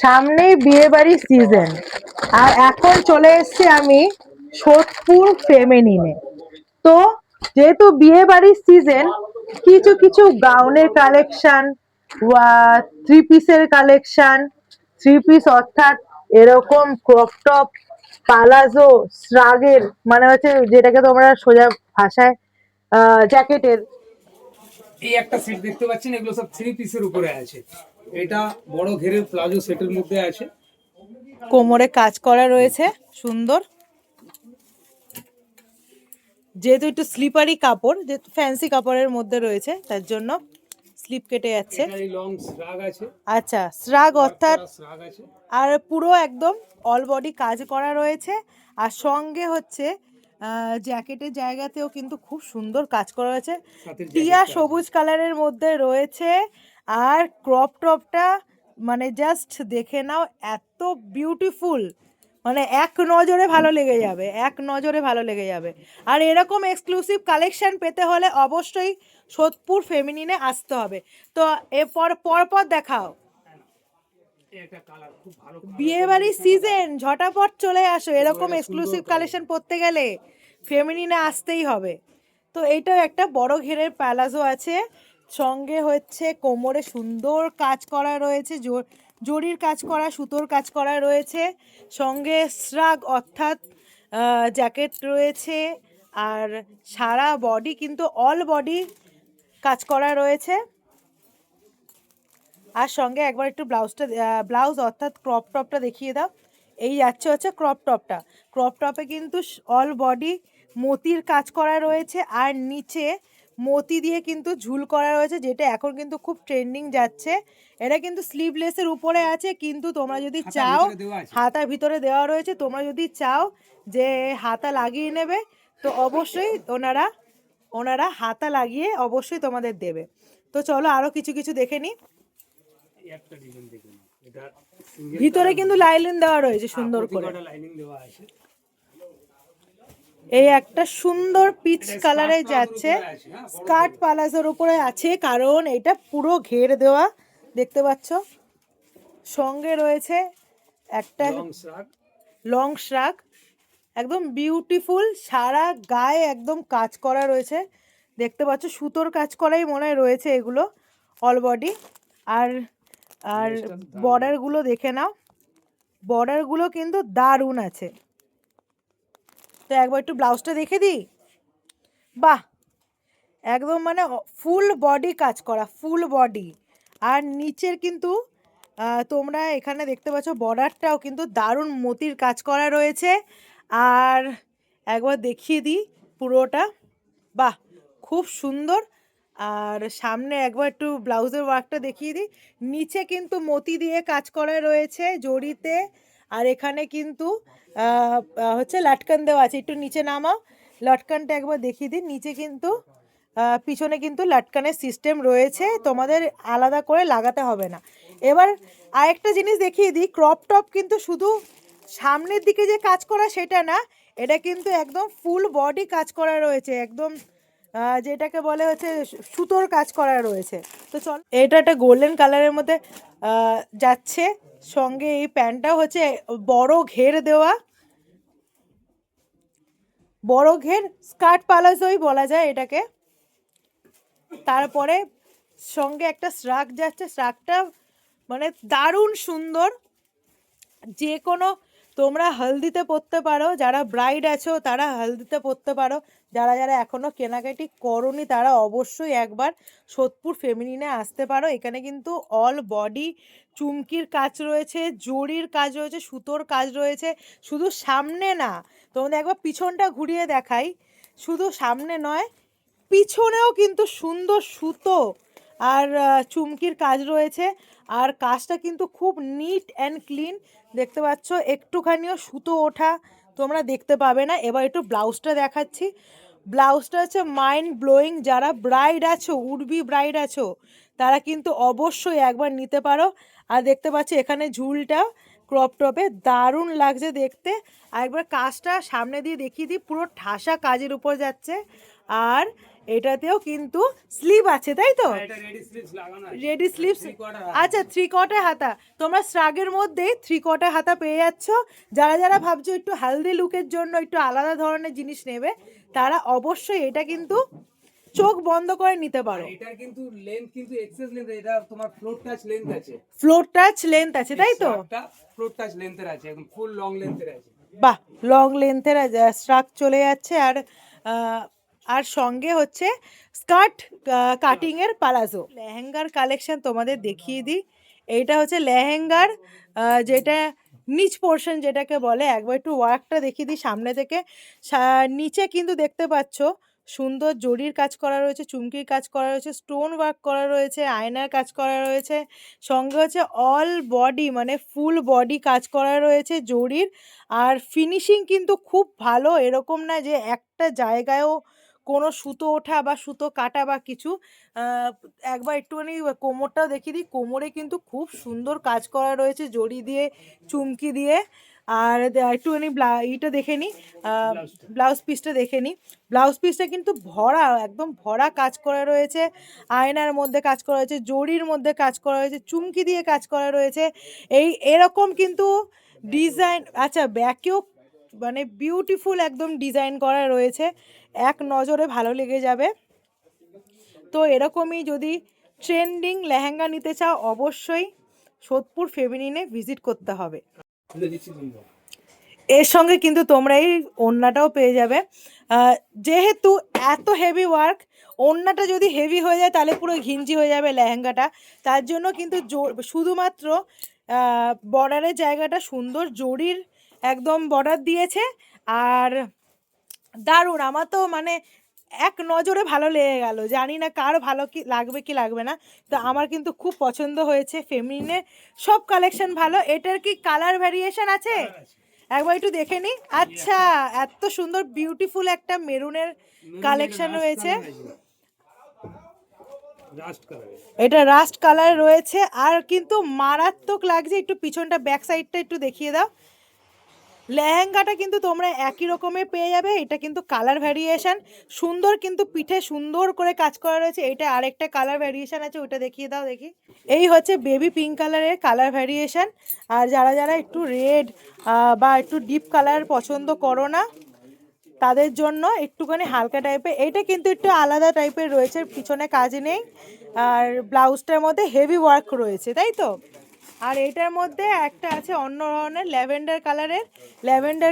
সামনেই বিয়ে বাড়ির সিজন আর এখন চলে এসেছি আমি সোদপুর ফেমেনিনে তো যেহেতু বিয়ে বাড়ির সিজন কিছু কিছু গাউনের কালেকশন থ্রি পিসের কালেকশন থ্রি পিস অর্থাৎ এরকম ক্রপ টপ পালাজো স্রাগের মানে হচ্ছে যেটাকে তোমরা সোজা ভাষায়, আহ জ্যাকেটের এই একটা সেট দেখতে পাচ্ছেন, এগুলো সব থ্রি পিসের উপরে আছে। এটা বড় ঘেরের প্লাজো সেটের মধ্যে আছে। কোমরে কাজ করা রয়েছে সুন্দর। যেহেতু একটু স্লিপারি কাপড় যে ফ্যান্সি কাপড়ের মধ্যে রয়েছে তার জন্য স্লিপ কেটে যাচ্ছে। আচ্ছা শ্রাগ অর্থাৎ আর পুরো একদম অল বডি কাজ করা রয়েছে। আর সঙ্গে হচ্ছে জ্যাকেটের জায়গাতেও কিন্তু খুব সুন্দর কাজ করা রয়েছে। টিয়া সবুজ কালারের মধ্যে রয়েছে। আর ক্রপ টপটা মানে জাস্ট দেখে নাও, এত বিউটিফুল মানে এক নজরে ভালো লেগে যাবে, এক নজরে ভালো লেগে যাবে। আর এরকম এক্সক্লুসিভ কালেকশন পেতে হলে অবশ্যই সোদপুর ফেমিনিনে আসতে হবে। তো এরপর পরপর দেখাও একটা কালার খুব ভালো বিয়ে বাড়ির সিজন ঝটাপট চলে আসো, এরকম এক্সক্লুসিভ কালেকশন পরতে গেলে ফেমিনিনে আসতেই হবে। তো এইটাও একটা বড় ঘেরের প্যালাজো আছে। সঙ্গে হচ্ছে কোমরে সুন্দর কাজ করা রয়েছে জরির কাজ করা, সুতোর কাজ করা রয়েছে, সঙ্গে শ্রাগ অর্থাৎ জ্যাকেট রয়েছে, আর সারা বডি কিন্তু অল বডি কাজ করা রয়েছে। আর সঙ্গে একবার একটু ব্লাউজটা ব্লাউজ অর্থাৎ ক্রপ টপটা দেখিয়ে দাও। এই যাচ্ছে হচ্ছে ক্রপ টপটা। ক্রপ টপে কিন্তু অল বডি মতির কাজ করা রয়েছে, আর নিচে মতি দিয়ে কিন্তু ঝুল করা রয়েছে যেটা এখন কিন্তু খুব ট্রেন্ডিং যাচ্ছে। এটা কিন্তু স্লিভলেসের উপরে আছে কিন্তু তোমরা যদি চাও হাতার ভিতরে দেওয়া রয়েছে তোমরা যদি চাও যে হাতা লাগিয়ে নেবে তো অবশ্যই ওনারা ওনারা হাতা লাগিয়ে অবশ্যই তোমাদের দেবে। তো চলো আরও কিছু কিছু দেখে নিই ভিতরে কিন্তু লাইলিন দেওয়া রয়েছে সুন্দর করে। লাইনিং দেওয়া আছে। এই একটা সুন্দর পিচ কালারে যাচ্ছে। হ্যাঁ, স্কার্ট পালাজোর উপরে আছে কারণ এটা পুরো ঘের দেওয়া দেখতে পাচ্ছ? সঙ্গে রয়েছে একটা লং লং শ্রাক একদম বিউটিফুল সারা গায়ে একদম কাজ করা রয়েছে। দেখতে পাচ্ছ সুতোর কাজ করাই মনে হয় রয়েছে এগুলো অল বডি আর আর বর্ডারগুলো দেখে নাও। বর্ডারগুলো কিন্তু দারুণ আছে। তো একবার একটু ব্লাউজটা দেখে দিই। বাহ! একদম মানে ফুল বডি কাজ করা ফুল বডি আর নিচের কিন্তু তোমরা এখানে দেখতে পাচ্ছ বর্ডারটাও কিন্তু দারুণ মতির কাজ করা রয়েছে। আর একবার দেখিয়ে দিই পুরোটা। বাহ! খুব সুন্দর। আর সামনে একবার একটু ব্লাউজের ওয়ার্কটা দেখিয়ে দিই। নিচে কিন্তু মতি দিয়ে কাজ করা রয়েছে জড়িতে। আর এখানে কিন্তু হচ্ছে লাটকান দেওয়া আছে। একটু নিচে নামাও। লটকানটা একবার দেখিয়ে দিই নিচে কিন্তু পিছনে কিন্তু লাটকানের সিস্টেম রয়েছে। তোমাদের আলাদা করে লাগাতে হবে না। এবার আরেকটা জিনিস দেখিয়ে দিই। ক্রপ টপ কিন্তু শুধু সামনের দিকে যে কাজ করা সেটা না, এটা কিন্তু একদম ফুল বডি কাজ করা রয়েছে। একদম যেটাকে বলে হচ্ছে সুতোর কাজ করা রয়েছে। তো চল, এটা একটা গোল্ডেন কালারের মধ্যে যাচ্ছে। সঙ্গে এই প্যান্টটা হচ্ছে বড় ঘের দেওয়া। বড় ঘের স্কার্ট পালাজোই বলা যায় এটাকে। তারপরে সঙ্গে একটা শ্রাক যাচ্ছে। শ্রাকটা মানে দারুণ সুন্দর। যে কোনো তোমরা হলদিতে পরতে পারো, যারা ব্রাইড আছো তারা হলদিতে পরতে পারো, যারা যারা এখনও কেনাকাটি করনি তারা অবশ্যই একবার সোদপুর ফেমিনিনে আসতে পারো। এখানে কিন্তু অল বডি চুমকির কাজ রয়েছে জরির কাজ রয়েছে, সুতোর কাজ রয়েছে, শুধু সামনে না, তোমাদের একবার পিছনটা ঘুরিয়ে দেখাই, শুধু সামনে নয়, পিছনেও কিন্তু সুন্দর সুতো আর চুমকির কাজ রয়েছে। আর কাজটা কিন্তু খুব নিট অ্যান্ড ক্লিন দেখতে পাচ্ছ, একটুখানিও সুতো ওঠা তোমরা দেখতে পাবে না। এবার একটু ব্লাউজটা দেখাচ্ছি। ব্লাউজটা হচ্ছে মাইন্ড ব্লোয়িং যারা ব্রাইড আছো উডবি ব্রাইড আছো, তারা কিন্তু অবশ্যই একবার নিতে পারো। আর দেখতে পাচ্ছি, এখানে ঝুলটা ক্রপ টপে দারুণ লাগছে দেখতে। আর একবার কাজটা সামনে দিয়ে দেখিয়ে দিই, পুরো ঠাসা কাজের উপর যাচ্ছে। আর এটাতেও কিন্তু স্লিভ আছে তাই তো? রেডি স্লিভস লাগানো আছে। রেডি স্লিভস আচ্ছা থ্রি কোয়ার্টার হাতা। তোমরা স্ট্রাগের মধ্যে থ্রি কোয়ার্টার হাতা পেয়ে যাচ্ছ। যারা যারা ভাবছ একটু হেলদি লুকের জন্য একটু আলাদা ধরনের জিনিস নেবে তারা অবশ্যই এটা কিন্তু চোখ বন্ধ করে নিতে পারো। এটার কিন্তু লেন্থ কিন্তু এক্সেস লেন্থ এটা তোমার ফ্লোর টাচ লেন্থ আছে। ফ্লোর টাচ লেন্থ আছে তাই তো? ফ্লোর টাচ লেন্থের আছে একদম ফুল লং লেন্থের আছে। বাহ লং লেন্থের স্ট্রাক চলে যাচ্ছে। আর আর সঙ্গে হচ্ছে স্কার্ট কাটিং এর পালাজো লেহেঙ্গার কালেকশন তোমাদের দেখিয়ে দিই। এইটা হচ্ছে লেহেঙ্গার যেটা নিচ পোর্শন যেটাকে বলে একবার একটু ওয়ার্কটা দেখিয়ে দিই সামনে থেকে। নিচে কিন্তু দেখতে পাচ্ছ সুন্দর জরির কাজ করা রয়েছে চুমকির কাজ করা রয়েছে স্টোন ওয়ার্ক করা রয়েছে আয়নার কাজ করা রয়েছে। সঙ্গে হচ্ছে অল বডি মানে ফুল বডি কাজ করা রয়েছে জরির। আর ফিনিশিং কিন্তু খুব ভালো এরকম না যে একটা জায়গায়ও কোনো সুতো ওঠা বা সুতো কাটা বা কিছু একবার একটুখানি কোমরটাও দেখিয়ে দিই। কোমরে কিন্তু খুব সুন্দর কাজ করা রয়েছে, জড়ি দিয়ে, চুমকি দিয়ে। আর একটুখানি ইটা দেখে নিই ব্লাউজ পিসটা দেখে নিই। ব্লাউজ পিসটা কিন্তু ভরা, একদম ভরা কাজ করা রয়েছে। আয়নার মধ্যে কাজ করা রয়েছে জরির মধ্যে কাজ করা রয়েছে, চুমকি দিয়ে কাজ করা রয়েছে। এই, এরকম কিন্তু ডিজাইন আচ্ছা ব্যাকেও মানে বিউটিফুল একদম ডিজাইন করা রয়েছে। এক নজরে ভালো লেগে যাবে। তো এরকমই যদি ট্রেন্ডিং লেহেঙ্গা নিতে চাও অবশ্যই সোদপুর ফেমিনিনে ভিজিট করতে হবে। এর সঙ্গে কিন্তু তোমরা এই ওড়নাটাও পেয়ে যাবে। যেহেতু এত হেভি ওয়ার্ক ওড়নাটা যদি হেভি হয়ে যায় তাহলে পুরো ঘিঞ্জি হয়ে যাবে লেহেঙ্গাটা। তার জন্য কিন্তু জো- শুধুমাত্র বর্ডারের জায়গাটা সুন্দর জরির একদম বর্ডার দিয়েছে। আর দারুণ আমার তো মানে এক নজরে ভালো লেগে গেল। জানি না কার ভালো কি লাগবে কি লাগবে না। তো আমার কিন্তু খুব পছন্দ হয়েছে ফেমিনিনের সব কালেকশন ভালো। এটার কি কালার ভ্যারিয়েশন আছে? একবার একটু দেখে নি। আচ্ছা এত সুন্দর বিউটিফুল একটা মেরুনের কালেকশন রয়েছে। এটা রাস্ট কালার রয়েছে। আর কিন্তু মারাত্মক লাগছে। একটু পিছনটা ব্যাক সাইডটা একটু দেখিয়ে দাও। লেহেঙ্গাটা কিন্তু তোমরা একই রকমের পেয়ে যাবে। এটা কিন্তু কালার ভ্যারিয়েশন সুন্দর কিন্তু পিঠে সুন্দর করে কাজ করা রয়েছে। এটা আরেকটা কালার ভ্যারিয়েশন আছে, ওটা দেখিয়ে দাও দেখি। এই হচ্ছে বেবি পিঙ্ক কালারের কালার ভ্যারিয়েশন আর যারা যারা একটু রেড বা একটু ডিপ কালার পছন্দ করো না, তাদের জন্য একটুখানি হালকা টাইপের এটা কিন্তু একটু আলাদা টাইপের রয়েছে, পিছনে কাজ নেই। আর ব্লাউজটার মধ্যে হেভি ওয়ার্ক রয়েছে, তাই তো? আর এটার মধ্যে একটা আছে অন্য ধরনের ল্যাভেন্ডার কালারের ল্যাভেন্ডার